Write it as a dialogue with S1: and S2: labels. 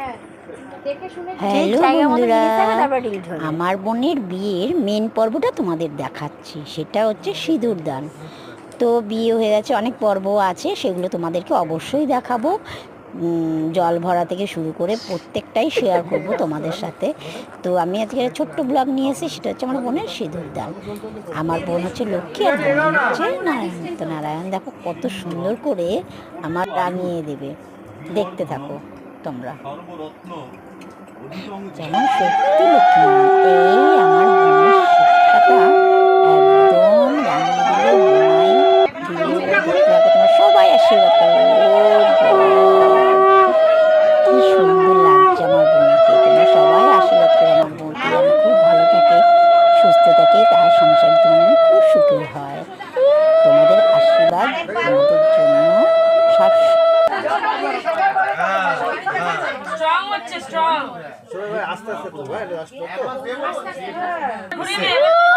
S1: হ্যাঁ
S2: হ্যালো বন্ধুরা। আমার বোনের বিয়ের মেন পর্বটা তোমাদের দেখাচ্ছি সেটা হচ্ছে সিঁদুর দান। তো বিয়ে হয়ে গেছে অনেক পর্ব আছে সেগুলো তোমাদেরকে অবশ্যই দেখাবো। জল ভরা থেকে শুরু করে প্রত্যেকটাই শেয়ার করব তোমাদের সাথে। তো আমি আজকে একটা ছোট্ট ব্লগ নিয়ে এসেছি সেটা হচ্ছে আমার বোনের সিঁদুর দান। আমার বোন হচ্ছে লক্ষ্মী আর বোন হচ্ছে নারায়ণ। তো নারায়ণ দেখো কত সুন্দর করে আমার রাঙিয়ে দেবে। দেখতে থাকো। তোমরা। যেমন সত্যি লক্ষ্মী এই আমার বোনের শিক্ষাটা একদম রাঙিয়ে দিল দেখতে সবাই আশীর্বাদ করো। কি সুন্দর লাগছে আমার বোনকে। তোমরা সবাই আশীর্বাদ করো আমার বোনকে। খুব ভালো থাকে সুস্থ থাকে তার সংসার জীবনে খুব সুখী হয়। তোমাদের আশীর্বাদ আমাদের জন্য।
S3: স্ট্রং হচ্ছে স্ট্রং আস্তে দে